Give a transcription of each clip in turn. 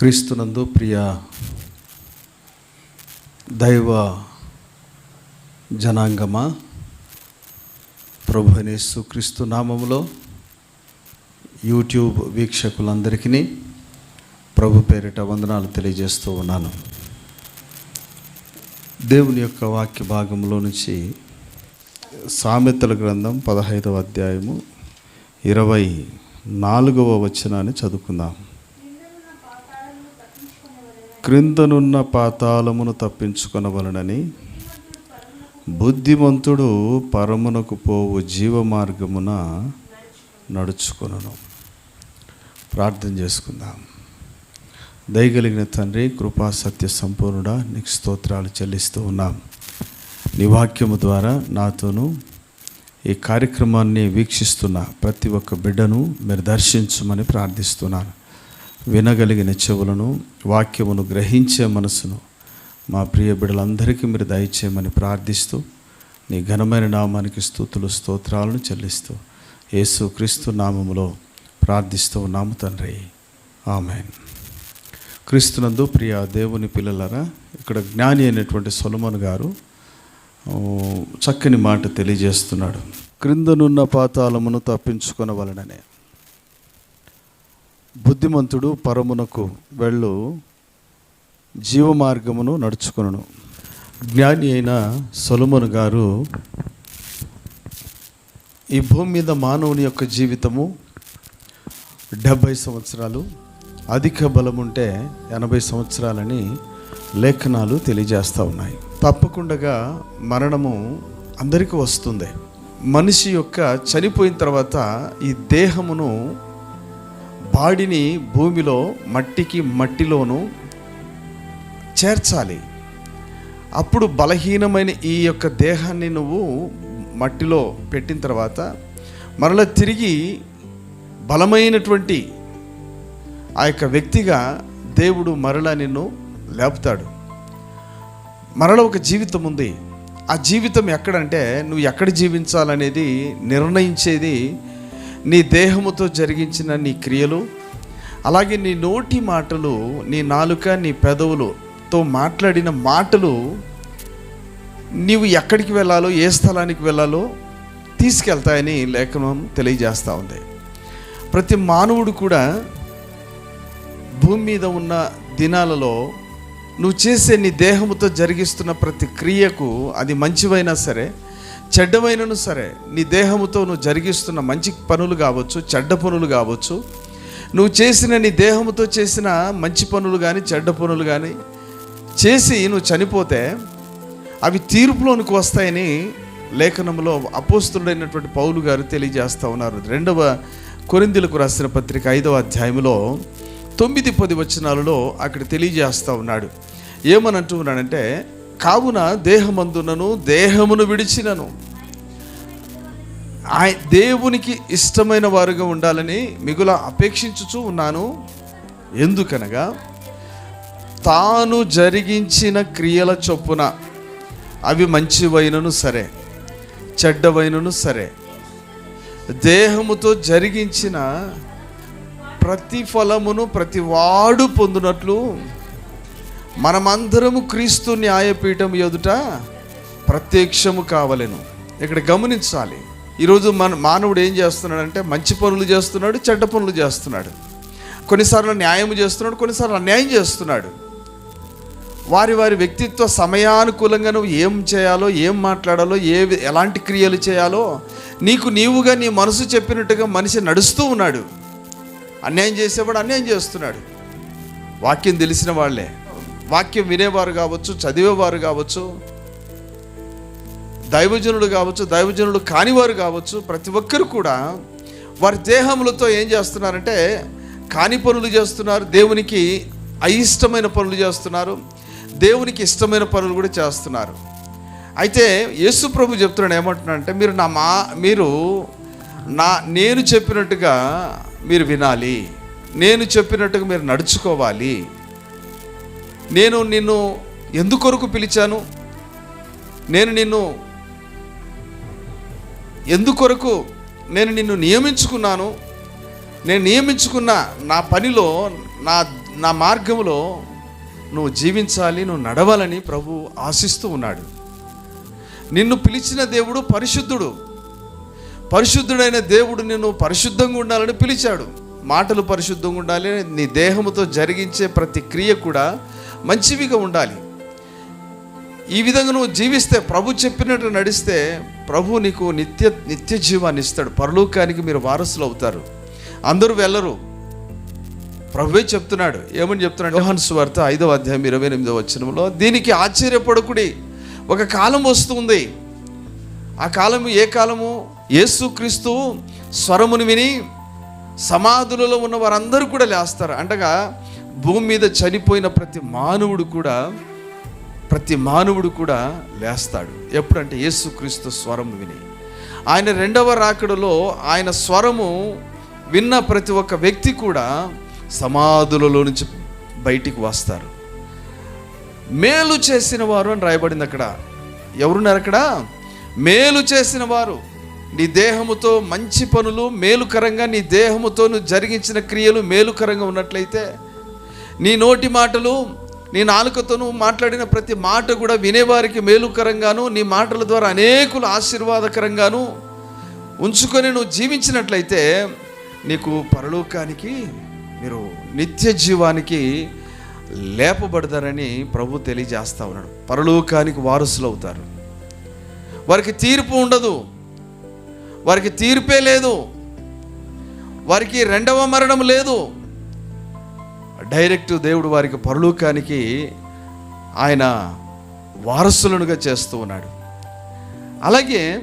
క్రీస్తునందు ప్రియ దైవ జనాంగమా ప్రభునేసు క్రీస్తు నామములో యూట్యూబ్ వీక్షకులందరికీ ప్రభు పేరిట వందనాలు తెలియజేస్తూ ఉన్నాను. దేవుని యొక్క వాక్య భాగంలో నుంచి సామెతల గ్రంథం పదహైదవ అధ్యాయము ఇరవై నాలుగవ వచనాన్ని చదువుకుందాం. క్రిందనున్న పాతాళమును తప్పించుకొనవలనని బుద్ధిమంతుడు పరమునకు పోవు జీవ మార్గమున నడుచుకొనను. ప్రార్థన చేసుకుందాం. దయగలిగిన తండ్రి కృపా సత్య సంపూర్ణుడా నీకు స్తోత్రాలు చెల్లిస్తూ ఉన్నాం. నీ వాక్యము ద్వారా నాతోనూ ఈ కార్యక్రమాన్ని వీక్షిస్తున్న ప్రతి ఒక్క బిడ్డను మీరు దర్శించమని ప్రార్థిస్తున్నాను. వినగలిగిన చెవులను వాక్యమును గ్రహించే మనసును మా ప్రియ బిడ్డలందరికీ మీరు దయచేయమని ప్రార్థిస్తూ నీ ఘనమైన నామానికి స్థుతులు స్తోత్రాలను చెల్లిస్తూ యేసు క్రీస్తు నామములో ప్రార్థిస్తూ ఉన్నాము తండ్రి. ఆమెన్. క్రీస్తునందు ప్రియ దేవుని పిల్లలరా ఇక్కడ జ్ఞాని అయినటువంటి సొలమన్ గారు చక్కని మాట తెలియజేస్తున్నాడు. క్రిందనున్న పాతాళమును తప్పించుకొనవలననే. బుద్ధిమంతుడు పరమునకు వెళ్ళు జీవ మార్గమును జ్ఞాని అయిన సొలమును గారు ఈ భూమి మీద మానవుని యొక్క జీవితము డెబ్భై సంవత్సరాలు అధిక బలం ఉంటే ఎనభై సంవత్సరాలని లేఖనాలు తెలియజేస్తూ ఉన్నాయి. తప్పకుండా మరణము అందరికీ వస్తుంది. మనిషి యొక్క చనిపోయిన తర్వాత ఈ దేహమును పాడిని భూమిలో మట్టికి మట్టిలోను చేర్చాలి. అప్పుడు బలహీనమైన ఈ యొక్క దేహాన్ని నువ్వు మట్టిలో పెట్టిన తర్వాత మరలా తిరిగి బలమైనటువంటి ఆ యొక్క వ్యక్తిగా దేవుడు మరలా నిన్ను లేపుతాడు. మరల ఒక జీవితం ఉంది. ఆ జీవితం ఎక్కడంటే నువ్వు ఎక్కడ జీవించాలనేది నిర్ణయించేది నీ దేహముతో జరిగించిన నీ క్రియలు అలాగే నీ నోటి మాటలు నీ నాలుక నీ పెదవులతో మాట్లాడిన మాటలు నీవు ఎక్కడికి వెళ్ళాలో ఏ స్థలానికి వెళ్ళాలో తీసుకెళ్తాయని లేఖనం తెలియజేస్తూ ఉంది. ప్రతి మానవుడు కూడా భూమి మీద ఉన్న దినాలలో నువ్వు చేసే నీ దేహముతో జరిగిస్తున్న ప్రతి క్రియకు అది మంచివైనా సరే చెడ్డమైనను సరే నీ దేహముతో నువ్వు జరిగిస్తున్న మంచి పనులు కావచ్చు చెడ్డ పనులు కావచ్చు నువ్వు చేసిన నీ దేహముతో చేసిన మంచి పనులు కానీ చెడ్డ పనులు కానీ చేసి నువ్వు చనిపోతే అవి తీర్పులోనికి వస్తాయని లేఖనంలో అపోస్తుడైనటువంటి పౌలు గారు తెలియజేస్తూ ఉన్నారు. రెండవ కొరిందులకు రాసిన పత్రిక ఐదవ అధ్యాయంలో తొమ్మిది పది వచనాలలో అక్కడ తెలియజేస్తూ ఉన్నాడు. ఏమనంటున్నాడంటే కావున దేహమందునను దేహమును విడిచినను. ఆయ దేవునికి ఇష్టమైన వారుగా ఉండాలని మిగుల అపేక్షించుచూ ఉన్నాను. ఎందుకనగా తాను జరిగించిన క్రియల చొప్పున అవి మంచివైనను సరే చెడ్డవైనను సరే. దేహముతో జరిగించిన ప్రతిఫలమును ప్రతి వాడు పొందినట్లు మనమందరము క్రీస్తు న్యాయపీఠం ఎదుట ప్రత్యక్షము కావలెను. ఇక్కడ గమనించాలి. ఈరోజు మన మానవుడు ఏం చేస్తున్నాడంటే మంచి పనులు చేస్తున్నాడు చెడ్డ పనులు చేస్తున్నాడు. కొన్నిసార్లు న్యాయం చేస్తున్నాడు కొన్నిసార్లు అన్యాయం చేస్తున్నాడు. వారి వారి వ్యక్తిత్వ సమయానుకూలంగా నువ్వు ఏం చేయాలో ఏం మాట్లాడాలో ఏ ఎలాంటి క్రియలు చేయాలో నీకు నీవుగా నీ మనసు చెప్పినట్టుగా మనిషి నడుస్తూ ఉన్నాడు. అన్యాయం చేసేవాడు అన్యాయం చేస్తున్నాడు. వాక్యం తెలిసిన వాళ్ళే. వాక్యం వినేవారు కావచ్చు చదివేవారు కావచ్చు దైవజనుడు కావచ్చు దైవజనులు కానివారు కావచ్చు ప్రతి ఒక్కరు కూడా వారి దేహములతో ఏం చేస్తున్నారంటే కాని పనులు చేస్తున్నారు దేవునికి అయిష్టమైన పనులు చేస్తున్నారు దేవునికి ఇష్టమైన పనులు కూడా చేస్తున్నారు. అయితే యేసు ప్రభు చెప్తున్నాడు ఏమంటున్నాడంటే మీరు నా మా మీరు నా నేను చెప్పినట్టుగా మీరు వినాలి నేను చెప్పినట్టుగా మీరు నడుచుకోవాలి నేను నిన్ను ఎందుకొరకు పిలిచాను? నేను నిన్ను ఎందుకొరకు నేను నిన్ను నియమించుకున్నాను? నేను నియమించుకున్న నా పనిలో నా నా మార్గంలో నువ్వు జీవించాలి నువ్వు నడవాలని ప్రభు ఆశిస్తూ ఉన్నాడు. నిన్ను పిలిచిన దేవుడు పరిశుద్ధుడు. పరిశుద్ధుడైన దేవుడు నిన్ను పరిశుద్ధంగా ఉండాలని పిలిచాడు. మాటలు పరిశుద్ధంగా ఉండాలి నీ దేహముతో జరిగించే ప్రతి క్రియ కూడా మంచివిగా ఉండాలి. ఈ విధంగా నువ్వు జీవిస్తే ప్రభు చెప్పినట్టు నడిస్తే ప్రభు నీకు నిత్య నిత్య జీవాన్ని ఇస్తాడు. పరలోకానికి మీరు వారసులు అవుతారు. అందరూ వెళ్ళరు. ప్రభువే చెప్తున్నాడు. ఏమని చెప్తున్నాడు? యోహన్ సువార్త ఐదవ అధ్యాయం ఇరవై ఎనిమిదవ వచనంలో దీనికి ఆశ్చర్యపడకుడి. ఒక కాలం వస్తుంది. ఆ కాలము ఏ కాలము? యేసుక్రీస్తు స్వరమును విని సమాధులలో ఉన్న వారందరూ కూడా లేస్తారు. అంటగా భూమి మీద చనిపోయిన ప్రతి మానవుడు కూడా ప్రతి మానవుడు కూడా లేస్తాడు. ఎప్పుడంటే యేసుక్రీస్తు స్వరం విని. ఆయన రెండవ రాకడలో ఆయన స్వరము విన్న ప్రతి ఒక్క వ్యక్తి కూడా సమాధులలో నుంచి బయటికి వస్తారు. మేలు చేసిన వారు అని రాయబడింది అక్కడ. ఎవరున్నారు అక్కడ? మేలు చేసిన వారు. నీ దేహముతో మంచి పనులు మేలుకరంగా నీ దేహముతో నువ్వు జరిగించిన క్రియలు మేలుకరంగా ఉన్నట్లయితే నీ నోటి మాటలు నీ నాలుకతోను మాట్లాడిన ప్రతి మాట కూడా వినేవారికి మేలుకరంగాను నీ మాటల ద్వారా అనేకులు ఆశీర్వాదకరంగాను ఉంచుకొని నువ్వు జీవించినట్లయితే నీకు పరలోకానికి మీరు నిత్య జీవానికి లేపబడతారని ప్రభు తెలియజేస్తా ఉన్నాడు. పరలోకానికి వారసులు అవుతారు వారికి తీర్పు ఉండదు. వారికి తీర్పే లేదు. వారికి రెండవ మరణం లేదు. డైరెక్ట్ దేవుడు వారికి పరలోకానికి ఆయన వారసులనుగా చేస్తూ ఉన్నాడు. అలాగే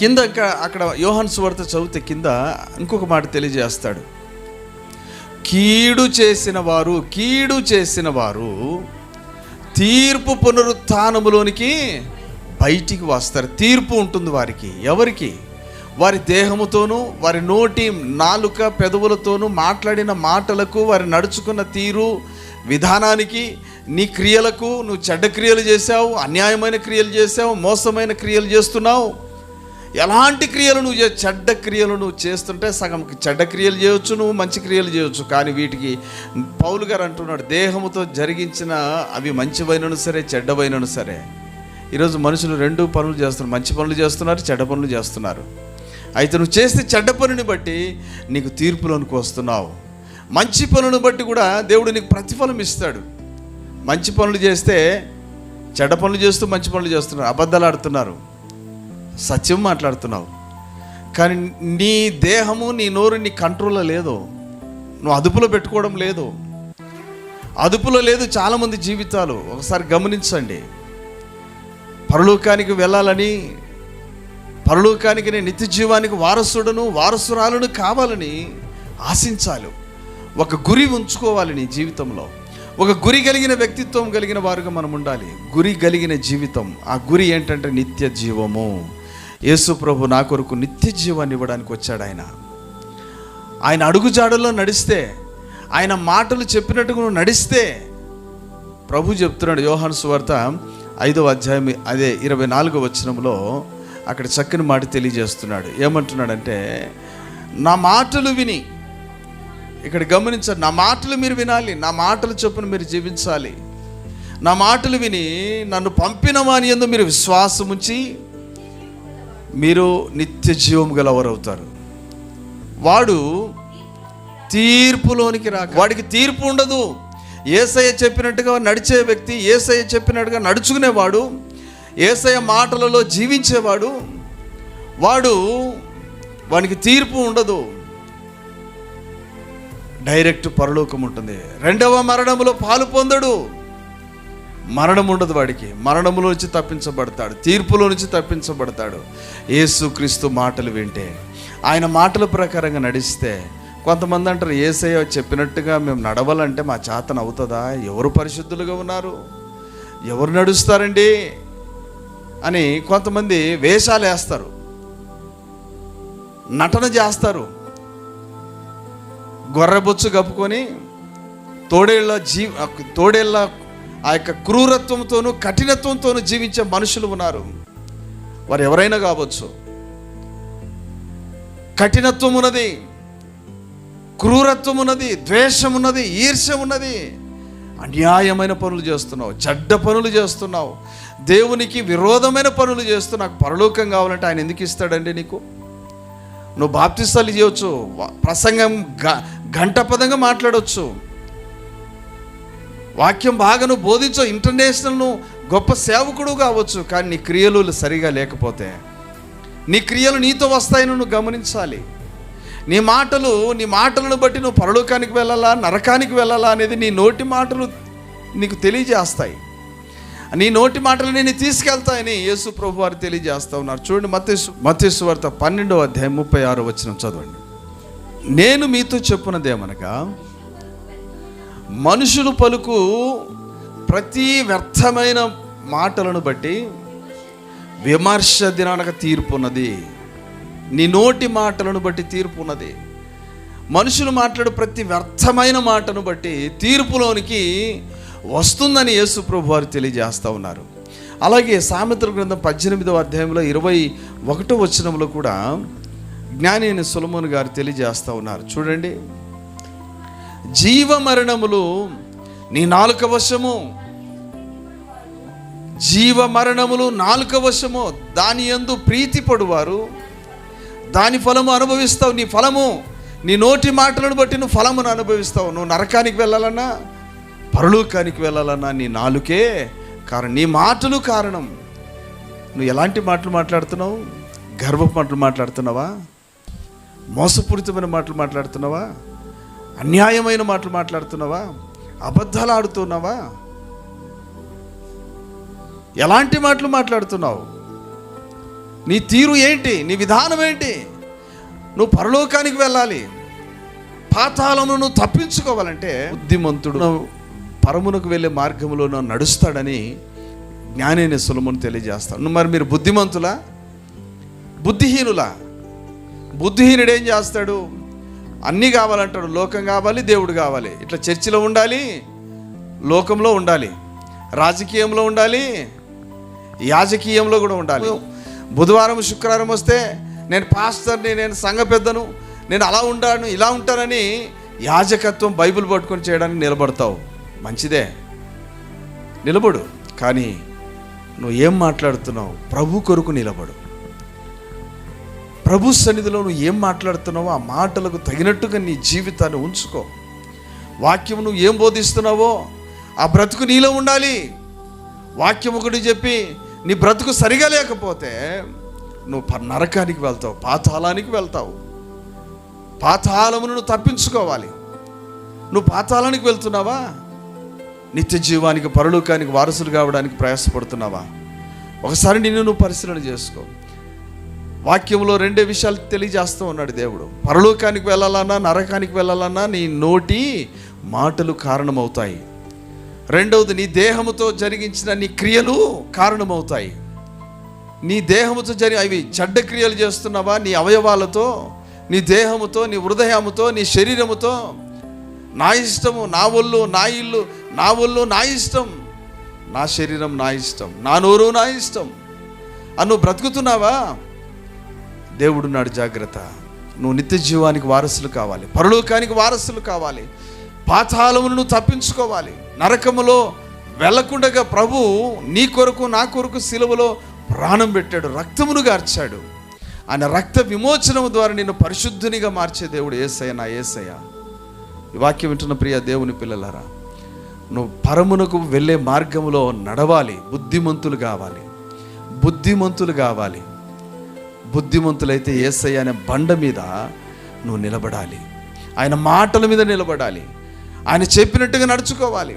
కింద అక్కడ యోహన్ సువార్త చదివితే కింద ఇంకొక మాట తెలియజేస్తాడు. కీడు చేసిన వారు కీడు చేసిన వారు తీర్పు పునరుత్థానములోనికి బయటికి వస్తారు. తీర్పు ఉంటుంది వారికి ఎవరికి? వారి దేహముతోనూ వారి నోటి నాలుక పెదవులతోనూ మాట్లాడిన మాటలకు వారి నడుచుకున్న తీరు విధానానికి నీ క్రియలకు నువ్వు చెడ్డ క్రియలు చేసావు అన్యాయమైన క్రియలు చేశావు మోసమైన క్రియలు చేస్తున్నావు. ఎలాంటి క్రియలు నువ్వు చెడ్డ క్రియలు నువ్వు చేస్తుంటే సగం చెడ్డ క్రియలు చేయొచ్చు నువ్వు మంచి క్రియలు చేయొచ్చు. కానీ వీటికి పౌలు గారు అంటున్నాడు దేహముతో జరిగించిన అవి మంచివైనను సరే చెడ్డవైనను సరే. ఈరోజు మనుషులు రెండు పనులు చేస్తున్నారు మంచి పనులు చేస్తున్నారు చెడ్డ పనులు చేస్తున్నారు. అయితే నువ్వు చేస్తే చెడ్డ పనిని బట్టి నీకు తీర్పులోనికి వస్తున్నావు. మంచి పనులను బట్టి కూడా దేవుడు నీకు ప్రతిఫలం ఇస్తాడు. మంచి పనులు చేస్తే చెడ్డ పనులు చేస్తూ మంచి పనులు చేస్తున్నారు అబద్ధాలు ఆడుతున్నారు సత్యం మాట్లాడుతున్నావు. కానీ నీ దేహము నీ నోరు నీ కంట్రోల్లో లేదు. నువ్వు అదుపులో పెట్టుకోవడం లేదు. అదుపులో లేదు చాలామంది జీవితాలు. ఒకసారి గమనించండి. పరలోకానికి వెళ్ళాలని పరలోకానికి నేను నిత్య జీవానికి వారసుడను వారసురాలను కావాలని ఆశించాలి. ఒక గురి ఉంచుకోవాలి నీ జీవితంలో. ఒక గురి కలిగిన వ్యక్తిత్వం కలిగిన వారుగా మనం ఉండాలి. గురి కలిగిన జీవితం ఆ గురి ఏంటంటే నిత్య జీవము. యేసు ప్రభు నా కొరకు నిత్య జీవాన్ని ఇవ్వడానికి వచ్చాడు ఆయన. ఆయన అడుగుజాడల్లో నడిస్తే ఆయన మాటలు చెప్పినట్టుగా నువ్వు నడిస్తే ప్రభు చెప్తున్నాడు యోహాను సువార్త ఐదవ అధ్యాయం అదే ఇరవై నాలుగో వచనంలో అక్కడ చక్కని మాట తెలియజేస్తున్నాడు. ఏమంటున్నాడంటే నా మాటలు విని ఇక్కడ గమనించండి నా మాటలు మీరు వినాలి నా మాటలు చొప్పున మీరు జీవించాలి. నా మాటలు విని నన్ను పంపిన వాని ఎందు మీరు విశ్వాసం ఉంచి మీరు నిత్య జీవం గలవరవుతారు వాడు తీర్పులోనికి రాక వాడికి తీర్పు ఉండదు. ఏసయ్య చెప్పినట్టుగా నడిచే వ్యక్తి ఏసయ్య చెప్పినట్టుగా నడుచుకునేవాడు ఏసయ మాటలలో జీవించేవాడు వాడు వానికి తీర్పు ఉండదు. డైరెక్ట్ పరలోకం ఉంటుంది. రెండవ మరణములో పాలు పొందడు. మరణం ఉండదు వాడికి. మరణములో నుంచి తప్పించబడతాడు. తీర్పులో నుంచి తప్పించబడతాడు. యేసుక్రీస్తు మాటలు వింటే ఆయన మాటల ప్రకారంగా నడిస్తే కొంతమంది అంటారు ఏసయ్య చెప్పినట్టుగా మేము నడవాలంటే మా చేతన అవుతుందా ఎవరు పరిశుద్ధులుగా ఉన్నారు? ఎవరు నడుస్తారండి? అని కొంతమంది వేషాలు వేస్తారు. నటన చేస్తారు. గొర్రెబొచ్చు కప్పుకొని తోడేళ్ళ జీ తోడేళ్ళ ఆ యొక్క క్రూరత్వంతోనూ కఠినత్వంతోనూ జీవించే మనుషులు ఉన్నారు. వారు ఎవరైనా కావచ్చు. కఠినత్వం ఉన్నది క్రూరత్వం ఉన్నది ద్వేషం ఉన్నది ఈర్ష్య ఉన్నది. అన్యాయమైన పనులు చేస్తున్నావు చెడ్డ పనులు చేస్తున్నావు. దేవునికి విరోధమైన పనులు చేస్తూ నాకు పరలోకం కావాలంటే ఆయన ఎందుకు ఇస్తాడండి నీకు? నువ్వు బాప్తిస్తాలు చేయవచ్చు ప్రసంగం గంట పదంగా మాట్లాడవచ్చు వాక్యం బాగా నువ్వు బోధించవు ఇంటర్నేషనల్ నువ్వు గొప్ప సేవకుడు కావచ్చు కానీ నీ క్రియలు సరిగా లేకపోతే నీ క్రియలు నీతో వస్తాయని నువ్వు గమనించాలి. నీ మాటలు నీ మాటలను బట్టి నువ్వు పరలోకానికి వెళ్ళాలా నరకానికి వెళ్ళాలా అనేది నీ నోటి మాటలు నీకు తెలియజేస్తాయి. నీ నోటి మాటలు నేను తీసుకెళ్తాయని యేసు ప్రభు వారు తెలియజేస్తా ఉన్నారు. చూడండి మతేసు మతేసు వార్త పన్నెండవ అధ్యాయం ముప్పై ఆరు వచ్చిన చదవండి. నేను మీతో చెప్పున్నదేమనగా మనుషులు పలుకు ప్రతి వ్యర్థమైన మాటలను బట్టి విమర్శ దినానక తీర్పు ఉన్నది నీ నోటి మాటలను బట్టి తీర్పు ఉన్నది. మనుషులు మాట్లాడు ప్రతి వ్యర్థమైన మాటను బట్టి తీర్పులోనికి వస్తుందని యేసు ప్రభు వారు తెలియజేస్తూ ఉన్నారు. అలాగే సామెతల గ్రంథం పద్దెనిమిదవ అధ్యాయంలో ఇరవై ఒకటో వచనంలో కూడా జ్ఞాని అయిన సులమోన్ గారు తెలియజేస్తూ ఉన్నారు. చూడండి. జీవ మరణములు నీ నాలుక వశము. జీవ మరణములు నాలుక వశము. దాని యందు ప్రీతిపడువారు పడువారు దాని ఫలము అనుభవిస్తావు నీ ఫలము నీ నోటి మాటలను బట్టి నువ్వు ఫలమును అనుభవిస్తావు. నువ్వు నరకానికి వెళ్ళాలన్నా పరలోకానికి వెళ్ళాలన్నా నీ నాలుకే కారణం నీ మాటలు కారణం. నువ్వు ఎలాంటి మాటలు మాట్లాడుతున్నావు? గర్వపు మాటలు మాట్లాడుతున్నావా? మోసపూరితమైన మాటలు మాట్లాడుతున్నావా? అన్యాయమైన మాటలు మాట్లాడుతున్నావా? అబద్ధాలు ఆడుతున్నావా? ఎలాంటి మాటలు మాట్లాడుతున్నావు? నీ తీరు ఏంటి? నీ విధానం ఏంటి? నువ్వు పరలోకానికి వెళ్ళాలి. పాతాళమును నువ్వు తప్పించుకోవాలంటే బుద్ధిమంతుడు. పరమునకు వెళ్ళే మార్గంలో నడుస్తాడని జ్ఞానైన సులమును తెలియజేస్తాను నువ్వు మరి మీరు బుద్ధిమంతులా? బుద్ధిహీనులా? బుద్ధిహీనుడు ఏం చేస్తాడు? అన్నీ కావాలంటాడు. లోకం కావాలి దేవుడు కావాలి. ఇట్లా చర్చిలో ఉండాలి లోకంలో ఉండాలి. రాజకీయంలో ఉండాలి యాజకీయంలో కూడా ఉండాలి. బుధవారం శుక్రవారం వస్తే నేను పాస్టర్ని నేను సంఘ పెద్దను నేను అలా ఉంటాను ఇలా ఉంటానని యాజకత్వం బైబిల్ పట్టుకొని చేయడానికి నిలబడతావు. మంచిదే. నిలబడు. కానీ నువ్వు ఏం మాట్లాడుతున్నావు? ప్రభు కొరకు నిలబడు. ప్రభు సన్నిధిలో నువ్వు ఏం మాట్లాడుతున్నావో ఆ మాటలకు తగినట్టుగా నీ జీవితాన్ని ఉంచుకో. వాక్యం నువ్వు ఏం బోధిస్తున్నావో ఆ బ్రతుకు నీలో ఉండాలి. వాక్యం ఒకటి చెప్పి నీ బ్రతుకు సరిగా లేకపోతే నువ్వు ప- నరకానికి వెళ్తావు పాతాళానికి వెళ్తావు. పాతాళమును నువ్వు తప్పించుకోవాలి. నువ్వు పాతాళానికి వెళ్తున్నావా? నిత్య జీవానికి పరలోకానికి వారసులు కావడానికి ప్రయాసపడుతున్నావా? ఒకసారి నిన్ను నువ్వు పరిశీలన చేసుకో. వాక్యంలో రెండే విషయాలు తెలియజేస్తూ ఉన్నాడు దేవుడు. పరలోకానికి వెళ్ళాలన్నా నరకానికి వెళ్ళాలన్నా నీ నోటి మాటలు కారణమవుతాయి. రెండవది నీ దేహముతో జరిగించిన నీ క్రియలు కారణమవుతాయి. నీ దేహముతో జరి అవి చెడ్డ క్రియలు చేస్తున్నావా? నీ అవయవాలతో నీ దేహముతో నీ హృదయముతో నీ శరీరముతో. నా ఇష్టము నా ఒళ్ళు నా ఇల్లు నా ఒళ్ళు నా ఇష్టం. నా శరీరం నా ఇష్టం. నా నోరు నా ఇష్టం. అను నువ్వు బ్రతుకుతున్నావా? దేవుడు నాడు జాగ్రత్త. నువ్వు నిత్య జీవానికి వారసులు కావాలి. పరలోకానికి వారసులు కావాలి. పాతాళమును నువ్వు తప్పించుకోవాలి. నరకములో వెళ్ళకుండగా ప్రభు నీ కొరకు నా కొరకు సిలువలో ప్రాణం పెట్టాడు రక్తమును గార్చాడు. ఆయన రక్త విమోచనము ద్వారా నిన్ను పరిశుద్ధునిగా మార్చే దేవుడు ఏసయ్య నా ఏసయ్య. ఈ వాక్యం వింటున్న ప్రియ దేవుని పిల్లలారా నువ్వు పరమునకు వెళ్ళే మార్గంలో నడవాలి బుద్ధిమంతులు కావాలి బుద్ధిమంతులు కావాలి. బుద్ధిమంతులైతే ఏసయ్య అనే బండ మీద నువ్వు నిలబడాలి. ఆయన మాటల మీద నిలబడాలి. ఆయన చెప్పినట్టుగా నడుచుకోవాలి.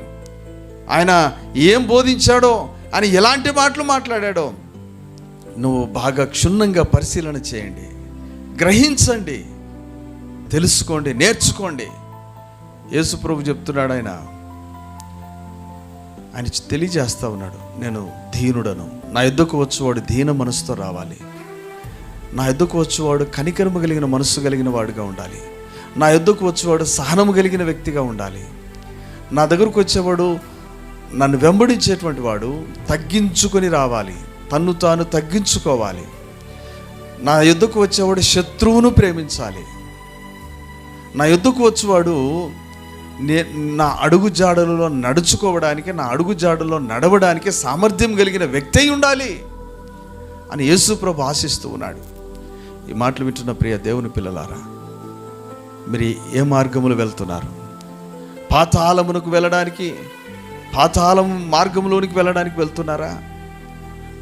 ఆయన ఏం బోధించాడో ఆయన ఎలాంటి మాటలు మాట్లాడాడో నువ్వు బాగా క్షుణ్ణంగా పరిశీలన చేయండి. గ్రహించండి. తెలుసుకోండి నేర్చుకోండి. యేసుప్రభు చెప్తున్నాడు ఆయన. ఆయన తెలియజేస్తా ఉన్నాడు. నేను దీనుడను. నా ఎద్దుకు వచ్చేవాడు దీన మనసుతో రావాలి. నా ఎద్దుకు వచ్చేవాడు కనికరమ కలిగిన మనస్సు కలిగిన వాడుగా ఉండాలి. నా యుద్ధకు వచ్చేవాడు సహనము కలిగిన వ్యక్తిగా ఉండాలి. నా దగ్గరకు వచ్చేవాడు నన్ను వెంబడించేటువంటి వాడు తగ్గించుకొని రావాలి. తన్ను తాను తగ్గించుకోవాలి. నా యుద్ధకు వచ్చేవాడు శత్రువును ప్రేమించాలి. నా యుద్ధకు వచ్చేవాడు నే నా అడుగు జాడలలో నడుచుకోవడానికి నా అడుగు జాడలో నడవడానికి సామర్థ్యం కలిగిన వ్యక్తి అయి ఉండాలి అని యేసు ప్రభు ఆశిస్తూ ఉన్నాడు. ఈ మాటలు వింటున్న ప్రియ దేవుని పిల్లలారా మీరు ఏ మార్గములు వెళ్తున్నారు? పాతాళమునకు వెళ్ళడానికి పాతాళం మార్గంలోనికి వెళ్ళడానికి వెళ్తున్నారా?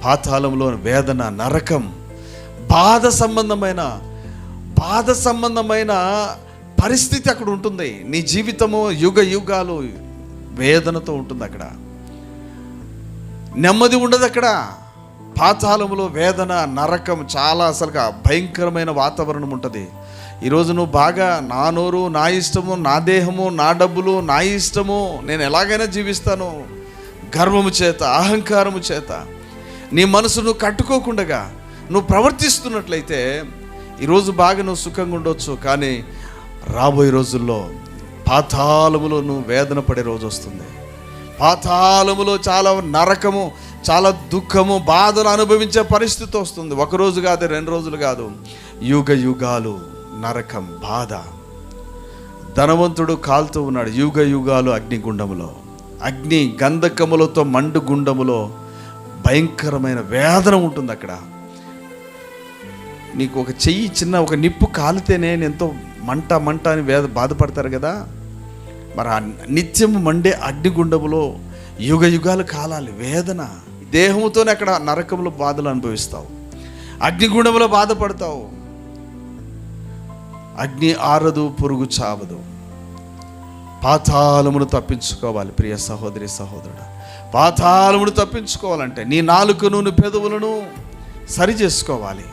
పాతాళంలో వేదన నరకం బాధ సంబంధమైన బాధ సంబంధమైన పరిస్థితి అక్కడ ఉంటుంది. నీ జీవితము యుగ యుగాలు వేదనతో ఉంటుంది అక్కడ. నెమ్మది ఉండదు అక్కడ. పాతాళములో వేదన నరకం చాలా అసలుగా భయంకరమైన వాతావరణం ఉంటుంది. ఈరోజు నువ్వు బాగా నా నోరు నా ఇష్టము నా దేహము నా డబ్బులు నా ఇష్టము నేను ఎలాగైనా జీవిస్తాను. గర్వము చేత అహంకారము చేత నీ మనసు నువ్వు కట్టుకోకుండగా నువ్వు ప్రవర్తిస్తున్నట్లయితే ఈరోజు బాగా నువ్వు సుఖంగా ఉండొచ్చు. కానీ రాబోయే రోజుల్లో పాతాళములో నువ్వు వేదన పడే రోజు వస్తుంది. పాతాళములో చాలా నరకము చాలా దుఃఖము బాధలు అనుభవించే పరిస్థితి వస్తుంది. ఒకరోజు కాదు రెండు రోజులు కాదు. యుగ యుగాలు. నరకం బాధ. ధనవంతుడు కాలుతూ ఉన్నాడు యుగ యుగాలు అగ్నిగుండములో అగ్ని గంధకములతో మండు గుండములో భయంకరమైన వేదన ఉంటుంది అక్కడ. నీకు ఒక చెయ్యి చిన్న ఒక నిప్పు కాలితేనే ఎంతో మంట మంట అని వేద బాధపడతారు కదా. మరి ఆ నిత్యము మండే అగ్నిగుండములో యుగ యుగాలు కాలాలి వేదన. దేహముతోనే అక్కడ నరకంలో బాధలు అనుభవిస్తావు. అగ్నిగుండంలో బాధపడతావు. అగ్ని ఆరదు పురుగు చావదు. పాతాళమును తప్పించుకోవాలి ప్రియ సహోదరి సహోదరుడు. పాతాళమును తప్పించుకోవాలంటే నీ నాలుకను నీ పెదవులను సరి చేసుకోవాలి.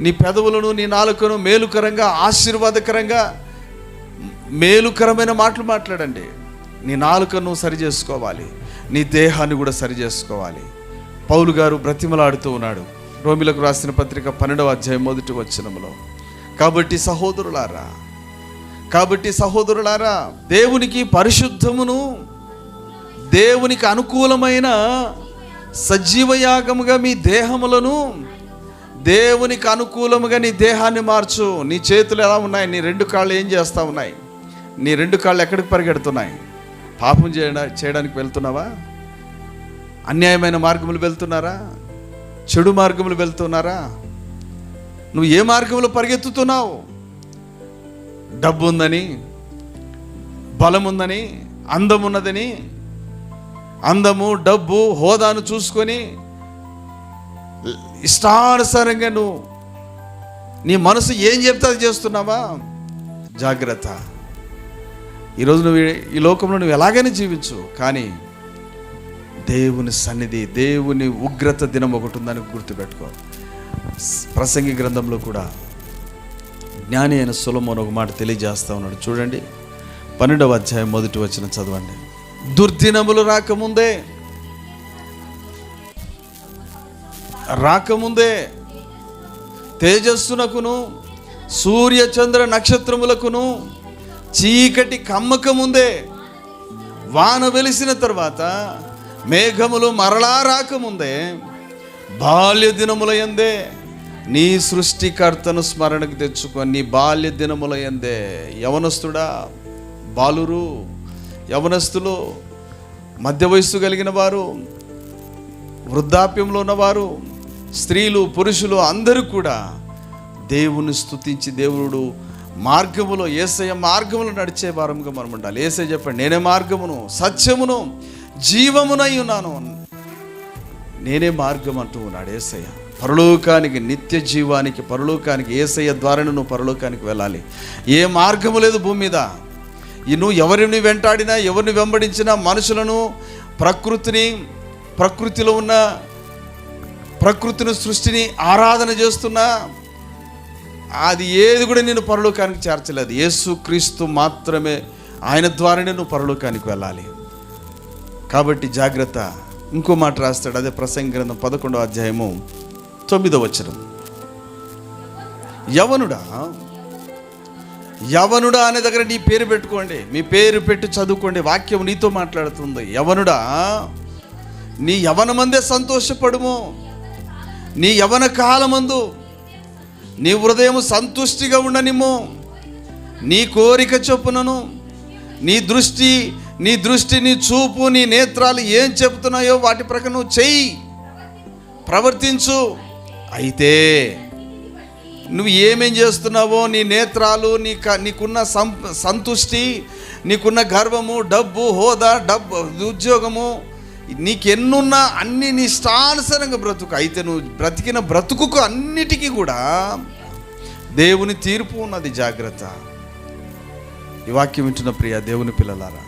నీ పెదవులను నీ నాలుకను మేలుకరంగా ఆశీర్వాదకరంగా మేలుకరమైన మాటలు మాట్లాడండి. నీ నాలుకను సరి చేసుకోవాలి. నీ దేహాన్ని కూడా సరి చేసుకోవాలి. పౌలు గారు బ్రతిమలాడుతూ ఉన్నాడు. రోమిలకు రాసిన పత్రిక పన్నెండవ అధ్యాయం మొదటి వచ్చినములో కాబట్టి సహోదరులారా కాబట్టి సహోదరులారా దేవునికి పరిశుద్ధమును దేవునికి అనుకూలమైన సజీవయాగముగా మీ దేహములను దేవునికి అనుకూలముగా నీ దేహాన్ని మార్చు. నీ చేతులు ఎలా ఉన్నాయి? నీ రెండు కాళ్ళు ఏం చేస్తూ ఉన్నాయి? నీ రెండు కాళ్ళు ఎక్కడికి పరిగెడుతున్నాయి? పాపం చేయడా చేయడానికి వెళ్తున్నావా? అన్యాయమైన మార్గములు వెళ్తున్నారా? చెడు మార్గములు వెళ్తున్నారా? నువ్వు ఏ మార్గంలో పరిగెత్తుతున్నావు? డబ్బు ఉందని బలం ఉందని అందం ఉన్నదని అందము డబ్బు హోదాను చూసుకొని ఇష్టానుసారంగా నువ్వు నీ మనసు ఏం చెప్తే అది చేస్తున్నావా? జాగ్రత్త. ఈరోజు నువ్వు ఈ లోకంలో నువ్వు ఎలాగైనా జీవించు కానీ దేవుని సన్నిధి దేవుని ఉగ్రత దినం ఒకటి ఉందని గుర్తుపెట్టుకో. ప్రసంగి గ్రంథంలో కూడా జ్ఞాని అయిన సులమోన్ ఒక మాట తెలియజేస్తా ఉన్నాడు. చూడండి పన్నెండవ అధ్యాయం మొదటి వచ్చిన చదవండి. దుర్దినములు రాకముందే రాకముందే తేజస్సునకును సూర్య చంద్ర నక్షత్రములకును చీకటి కమ్మకముందే వాన వెలిసిన తర్వాత మేఘములు మరలా రాకముందే బాల్య దినముల ఎందే నీ సృష్టికర్తను స్మరణకు తెచ్చుకొని నీ బాల్య దినముల ఎందే యవనస్తుడా బాలురు యవనస్తులు మధ్య వయస్సు కలిగిన వారు వృద్ధాప్యంలో ఉన్నవారు స్త్రీలు పురుషులు అందరూ కూడా దేవుని స్తుతించి దేవుడు మార్గములో ఏసయ మార్గములో నడిచే వారముగా మనం ఉండాలి. ఏసై చెప్పండి నేనే మార్గమును సత్యమును జీవమునై ఉన్నాను. నేనే మార్గం అంటూ ఉన్నాడు ఏసయ్య. పరలోకానికి నిత్య జీవానికి పరలోకానికి ఏసయ్య ద్వారానే నువ్వు పరలోకానికి వెళ్ళాలి. ఏ మార్గము లేదు భూమి మీద. నువ్వు ఎవరిని వెంటాడినా ఎవరిని వెంబడించినా మనుషులను ప్రకృతిని ప్రకృతిలో ఉన్న ప్రకృతిని సృష్టిని ఆరాధన చేస్తున్నా అది ఏది కూడా నేను పరలోకానికి చేర్చలేదు. యేసు క్రీస్తు మాత్రమే ఆయన ద్వారానే నువ్వు పరలోకానికి వెళ్ళాలి. కాబట్టి జాగ్రత్త. ఇంకో మాట రాస్తాడు అదే ప్రసంగ గ్రంథం పదకొండో అధ్యాయము. తొమ్మిదో వచనం. యవనుడా యవనుడా అనే దగ్గర నీ పేరు పెట్టుకోండి. మీ పేరు పెట్టి చదువుకోండి. వాక్యం నీతో మాట్లాడుతుంది. యవనుడా నీ యవనమందే సంతోషపడుము. నీ యవన కాలమందు నీ హృదయం సంతుష్టిగా ఉండనిమ్ము. నీ కోరిక చొప్పునను నీ దృష్టి నీ దృష్టి నీ చూపు నీ నేత్రాలు ఏం చెబుతున్నాయో వాటి ప్రకారం చెయ్యి. ప్రవర్తించు. అయితే నువ్వు ఏమేం చేస్తున్నావో నీ నేత్రాలు నీ క- నీకున్న సం సంతుష్టి నీకున్న గర్వము డబ్బు హోదా డబ్బు ఉద్యోగము నీకెన్నున్నా అన్ని నీ ఇష్టానుసరంగా బ్రతుకు. అయితే నువ్వు బ్రతికిన బ్రతుకుకు అన్నిటికీ కూడా దేవుని తీర్పు ఉన్నది జాగ్రత్త. ఈ వాక్యం వింటున్న ప్రియ దేవుని పిల్లలారా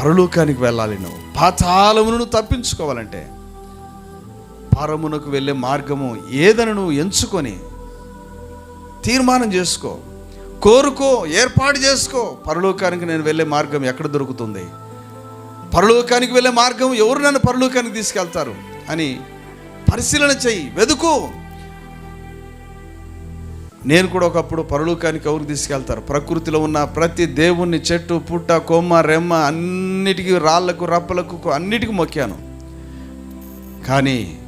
పరలోకానికి వెళ్ళాలి నువ్వు. పాతాళమును నువ్వు తప్పించుకోవాలంటే పరమునకు వెళ్ళే మార్గము ఏదని నువ్వు ఎంచుకొని తీర్మానం చేసుకో. కోరుకో ఏర్పాటు చేసుకో. పరలోకానికి నేను వెళ్ళే మార్గం ఎక్కడ దొరుకుతుంది? పరలోకానికి వెళ్ళే మార్గం ఎవరు నన్ను పరలోకానికి తీసుకెళ్తారు? అని పరిశీలన చెయ్యి వెదుకు నేను కూడా ఒకప్పుడు పరలోకానికి ఎవరు తీసుకెళ్తారు? ప్రకృతిలో ఉన్న ప్రతి దేవుణ్ణి చెట్టు పుట్ట కొమ్మ రెమ్మ అన్నిటికీ రాళ్ళకు రప్పలకు అన్నిటికీ మొక్కాను. కానీ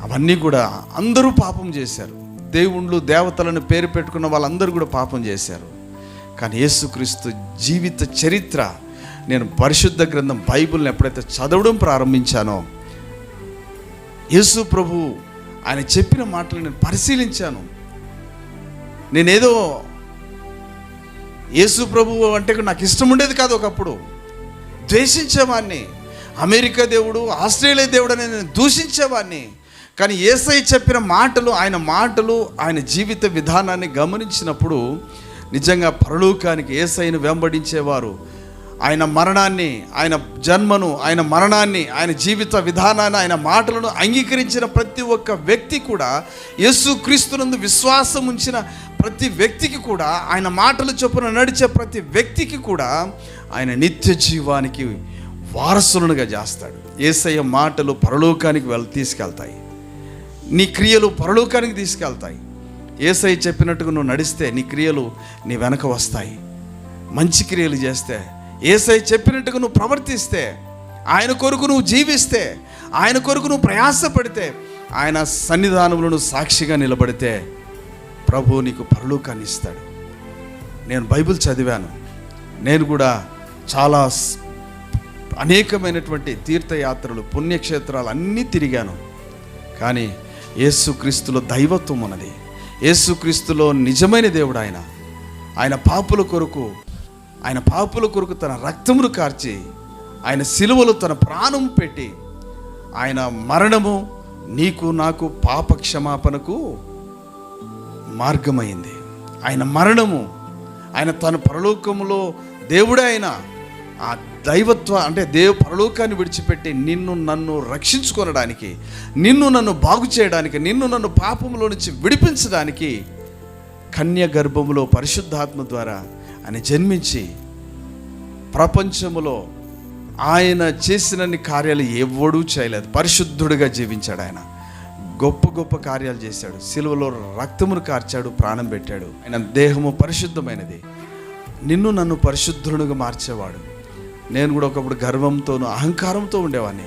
అవన్నీ కూడా అందరూ పాపం చేశారు. దేవుళ్ళు దేవతలను పేరు పెట్టుకున్న వాళ్ళందరూ కూడా పాపం చేశారు. కానీ యేసుక్రీస్తు జీవిత చరిత్ర నేను పరిశుద్ధ గ్రంథం బైబిల్ని ఎప్పుడైతే చదవడం ప్రారంభించానో యేసు ప్రభు ఆయన చెప్పిన మాటలు నేను పరిశీలించాను. నేనేదో యేసు ప్రభు అంటే నాకు ఇష్టం ఉండేది కాదు ఒకప్పుడు. ద్వేషించేవాడిని అమెరికా దేవుడు ఆస్ట్రేలియా దేవుడు అని నేను దూషించేవాడిని కానీ ఏసై చెప్పిన మాటలు ఆయన మాటలు ఆయన జీవిత విధానాన్ని గమనించినప్పుడు నిజంగా పరలోకానికి ఏసైను వెంబడించేవారు. ఆయన మరణాన్ని ఆయన జన్మను ఆయన మరణాన్ని ఆయన జీవిత విధానాన్ని ఆయన మాటలను అంగీకరించిన ప్రతి ఒక్క వ్యక్తి కూడా యేసు క్రీస్తునందు విశ్వాసం ఉంచిన ప్రతి వ్యక్తికి కూడా ఆయన మాటలు చొప్పున నడిచే ప్రతి వ్యక్తికి కూడా ఆయన నిత్య జీవానికి వారసులుగా చేస్తాడు ఏసయ్య మాటలు పరలోకానికి వెళ్ళి తీసుకెళ్తాయి. నీ క్రియలు పరలోకానికి తీసుకెళ్తాయి. ఏసై చెప్పినట్టుగా నువ్వు నడిస్తే నీ క్రియలు నీ వెనక వస్తాయి. మంచి క్రియలు చేస్తే ఏసై చెప్పినట్టుగా నువ్వు ప్రవర్తిస్తే ఆయన కొరకు నువ్వు జీవిస్తే ఆయన కొరకు నువ్వు ప్రయాసపడితే ఆయన సన్నిధానములను సాక్షిగా నిలబడితే ప్రభు నీకు పరలోకాన్ని ఇస్తాడు. నేను బైబిల్ చదివాను. నేను కూడా చాలా అనేకమైనటువంటి తీర్థయాత్రలు పుణ్యక్షేత్రాలు అన్నీ తిరిగాను. కానీ యేసుక్రీస్తులో దైవత్వం ఉన్నది. యేసుక్రీస్తులో నిజమైన దేవుడు ఆయన. ఆయన పాపుల కొరకు ఆయన పాపుల కొరకు తన రక్తమును కార్చి ఆయన సిలువలో తన ప్రాణం పెట్టి ఆయన మరణము నీకు నాకు పాప క్షమాపణకు మార్గమైంది. ఆయన మరణము ఆయన తన పరలోకములో దేవుడే ఆయన ఆ దైవత్వ అంటే దేవ పరలోకాన్ని విడిచిపెట్టి నిన్ను నన్ను రక్షించుకొనడానికి నిన్ను నన్ను బాగు చేయడానికి నిన్ను నన్ను పాపంలో నుంచి విడిపించడానికి కన్య గర్భములో పరిశుద్ధాత్మ ద్వారా ఆయన జన్మించి ప్రపంచములో ఆయన చేసినన్ని కార్యాలు ఎవడూ చేయలేదు. పరిశుద్ధుడిగా జీవించాడు ఆయన. గొప్ప గొప్ప కార్యాలు చేశాడు. సిలువలో రక్తమును కార్చాడు ప్రాణం పెట్టాడు. ఆయన దేహము పరిశుద్ధమైనది. నిన్ను నన్ను పరిశుద్ధునిగా మార్చేవాడు. నేను కూడా ఒకప్పుడు గర్వంతోను అహంకారంతో ఉండేవాడిని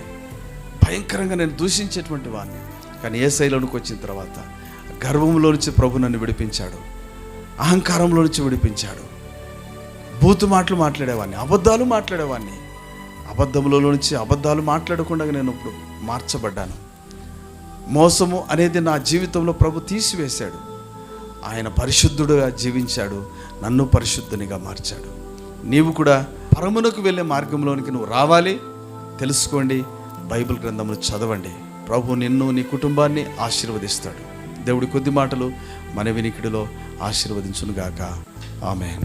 భయంకరంగా నేను దూషించేటువంటి వాడిని కానీ ఏ శైలోనికి వచ్చిన తర్వాత గర్వంలో నుంచి ప్రభు నన్ను విడిపించాడు. అహంకారంలో నుంచి విడిపించాడు. బూతు మాటలు మాట్లాడేవాడిని అబద్ధాలు మాట్లాడేవాడిని అబద్ధంలో నుంచి అబద్ధాలు మాట్లాడకుండా నేను ఇప్పుడు మార్చబడ్డాను. మోసము అనేది నా జీవితంలో ప్రభు తీసివేశాడు. ఆయన పరిశుద్ధుడుగా జీవించాడు నన్ను పరిశుద్ధునిగా మార్చాడు. నీవు కూడా పరమునకు వెళ్ళే మార్గంలోనికి నువ్వు రావాలి. తెలుసుకోండి బైబిల్ గ్రంథమును చదవండి. ప్రభు నిన్ను నీ కుటుంబాన్ని ఆశీర్వదిస్తాడు. దేవుడి కొద్ది మాటలు మన వినికిడిలో ఆశీర్వదించునుగాక. ఆమె